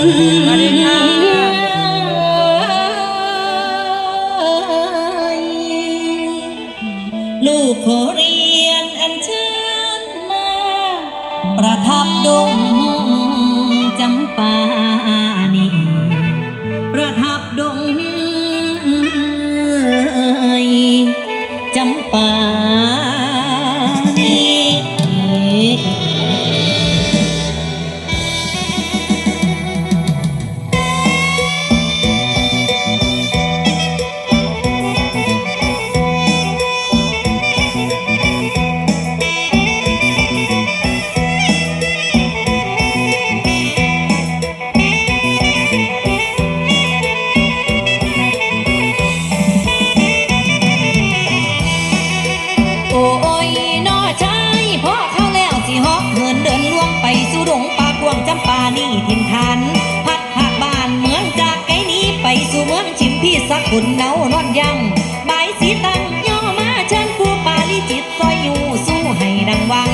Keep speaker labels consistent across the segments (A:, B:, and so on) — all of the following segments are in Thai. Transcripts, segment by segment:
A: Mm-hmm. มีสักขุนเนานอนยังบายสีตังย่อมาเชิญผู้ปาลิจิตซอยอยู่สู้ให้ดังหวัง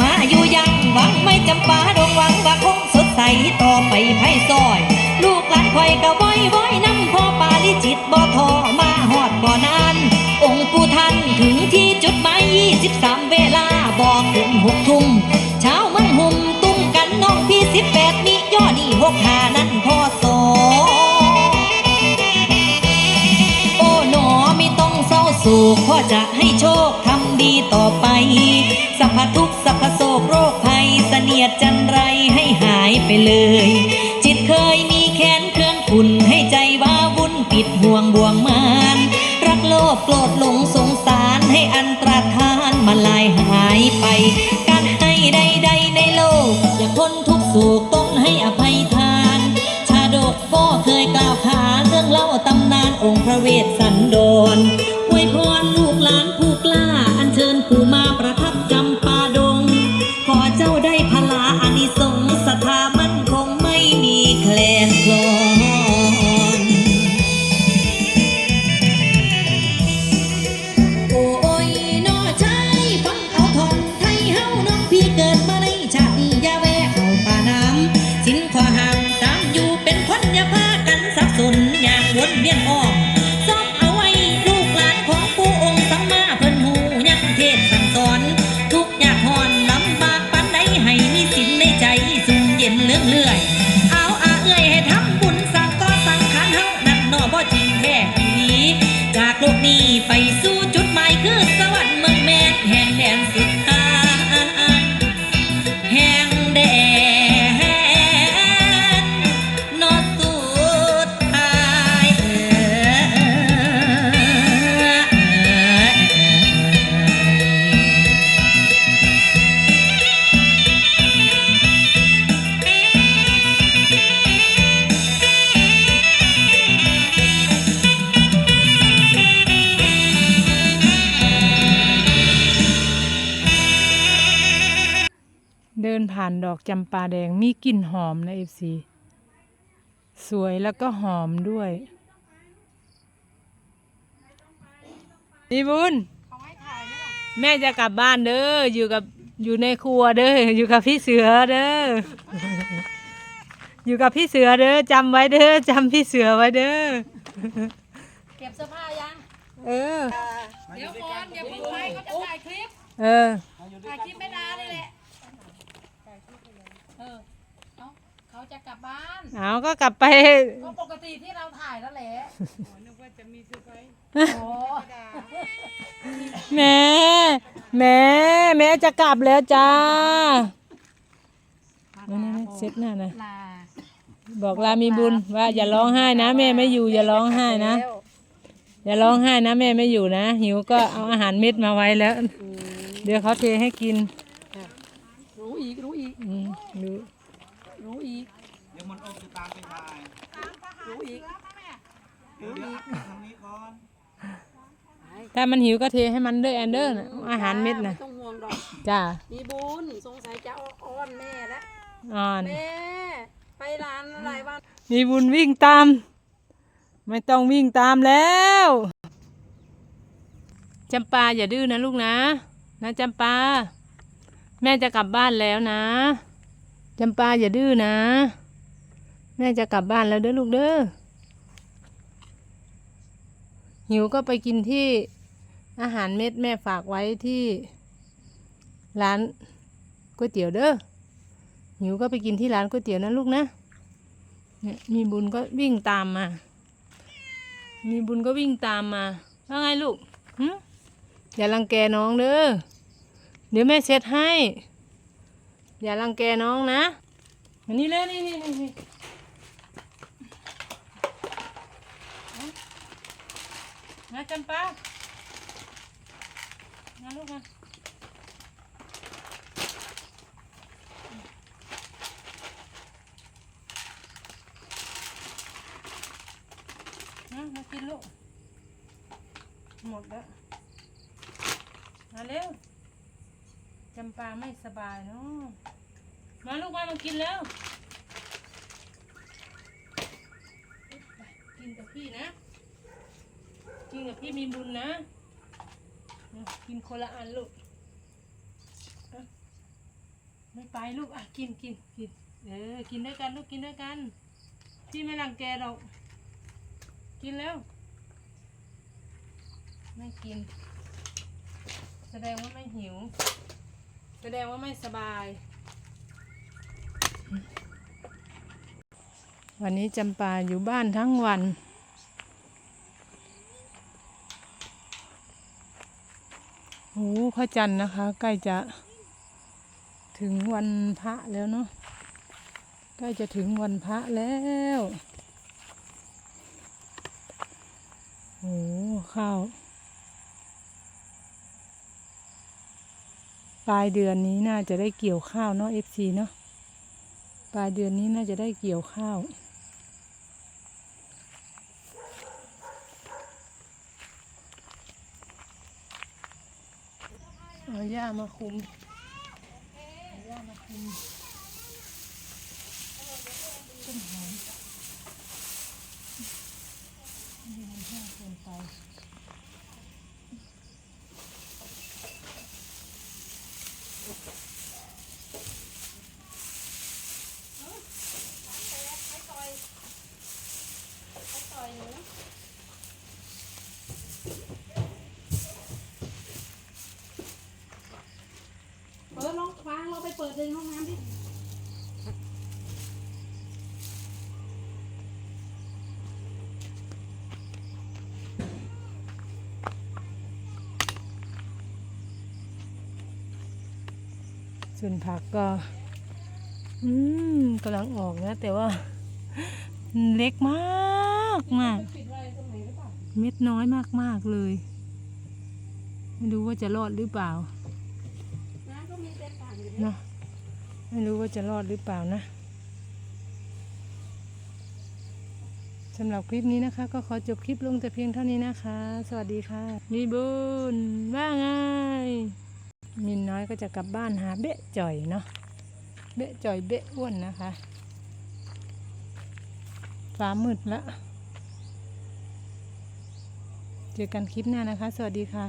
A: มาอยู่ยังหวังไม่จำปาดงหวังว่าคงสดใสต่อไปไพ่ซอย ลูกหลานคอยกะว้อยว้อยน้ำพ่อปาลิจิตบ่ทอมาหอดบ่นาน องค์ปู่ท่านถึงที่จุดหมาย23เวลาบอกถึงหกทุ่มเช้ามันหุ่มตุ้มกันน้องพี่18นี่ย่อนี่หกหานั่น ต้องเศร้าโศกพ่อจะให้โชคทำดีต่อไป สัพพทุกสัพพโศกโรคภัยเสนียดจันไรให้หายไปเลย จิตเคยมีแค้นเครื่องขุนให้ใจว่าวุ่นปิดห่วงบ่วงมานรักโลภโกรธหลงสงสารให้อันตรธานมาลายหายไป การให้ใดๆในโลก อย่าพ้นทุกข์โศกต้องให้อภัยทาน ชาดกก็เคยกล่าวขาเรื่องเล่าตำนานองค์พระเวสสันดร เวียนอ้อานดอกจำ
B: ปาแดงมีกลิ่นหอมนะเอฟซีสวยแล้วก็หอมด้วยนี่บุญแม่จะกลับบ้านเด้ออยู่กับอยู่ในครัวเด้ออยู่กับพี่เสือเด้ออยู่กับพี่เสือเด้อจำไว้เด้อจำพี่เสือไว้เด้อ
C: เก็บเสื้อผ้ายัง
B: เออ
C: เดี๋ยวก่อนอย่าเพิ่งไปเขาจะถ่ายคลิป
B: เออ
C: ถ่ายคลิปไม่นานนี่แหละเออเขาเขา จะกลับบ้าน
B: เอาก็กลับไป
C: ก็ปกติที่เราถ่ายนั่นแหละนึกว่าจะมีเซอร์ไพรส์โอ้
B: แม่แม่แม่จะกลับแล้วจ้านั่นๆๆเซ็ตหน้านะ
C: ลา
B: บอกลามีบุญว่าอย่าร้องไห้นะแม่ไม่อยู่อย่าร้องไห้นะอย่าร้องไห้นะแม่ไม่อยู่นะหิวก็เอาอาหารเม็ดมาไว้แล้ว เดี๋ยวเขาเทให้กิน
C: รู้อีกรู้อีก
B: อืมดู
C: รู้อีก
D: เดี๋ยวมันอมจะตามไปถ่าย
C: รู้อีก
D: เดี๋ยวเดี๋ยว ทางนี้ก่อน
B: ถ้ามันหิวก็เทให้มันด้วยแอนเดอร์นะอาหารเม็ดนะ
C: ไม่ต้องห่วงดอก
B: จ้า
C: มีบุญสงสัยจะอ้อนแม่แล้ว
B: อ่อน
C: แม่ไปร้านอะไรบ้าง
B: มีบุญวิ่งตาม ไม่ต้องวิ่งตามแล้วจำปาอย่าดื้อนะลูกนะ นะจำปา แม่จะกลับบ้านแล้วนะจำปาอย่าดื้อนะแแม่จะกลับบ้านแล้วเด้อลูกเด้อ หิวก็ไปกินที่อาหารเม็ดแม่ฝากไว้ที่ร้านก๋วยเตี๋ยวเด้อหิวก็ไปกินที่ร้านก๋วยเตี๋ยวนะลูกนะเนี่ยมีบุญก็วิ่งตามมา มีบุญก็วิ่งตามมาว่าไงลูกหึอย่ารังแกน้องเด้อเดี๋ยวแม่เช็ดให้ อย่ารังแกน้องนะอันนี้เลยนี่นี่นี่นี่เอา มาจำปามาลูกมามามากินลูก หมดแล้ว มาเร็ว จำปาไม่สบายเนาะมาลูกมามากินแล้ว กินกับพี่นะ กินกับพี่มีบุญนะ กินคนละอันลูกไม่ไปลูกอะกินกินกินเออกินด้วยกันลูกกินด้วยกัน พี่ไม่รังแกหรอกกินแล้วไม่กิน แสดงว่าไม่หิว แสดงว่าไม่สบาย วันนี้จำปาอยู่บ้านทั้งวัน โอ้ พระจันทร์นะคะ ใกล้จะถึงวันพระแล้วเนาะใกล้จะถึงวันพระแล้วโอ้ข้าวปลายเดือนนี้น่าจะได้เกี่ยวข้าวเนาะ FC เนาะปลายเดือนนี้น่าจะได้เกี่ยวข้าว เอาหญ้ามาคุมเอาหญ้ามาคุมต้นหอมนี่มันแห้งเกินไป
C: เออลองวางเราไปเปิดในห้องน้ำดิ
B: ส่วนผักก็ อืมกำลังออกนะ แต่ว่า เล็กมากมาก
C: ปิดอะไรตรงไหนหรือเปล่า
B: เม็ดน้อยมากมากๆเลย ไม่รู้ว่าจะรอดหรือเปล่า
C: น้ำก็มีเต็มปากอยู่
B: เนาะไม่รู้ว่าจะรอดหรือเปล่านะสำหรับคลิปนี้นะคะ ก็ขอจบคลิปลงแต่เพียงเท่านี้นะคะ สวัสดีค่ะ มีบุญว่าไง มินน้อยก็จะกลับบ้านหาเบะจ่อยเนาะเบะจ่อยเบะอ้วนนะคะฟ้ามืดละเจอกันคลิปหน้านะคะ สวัสดีค่ะ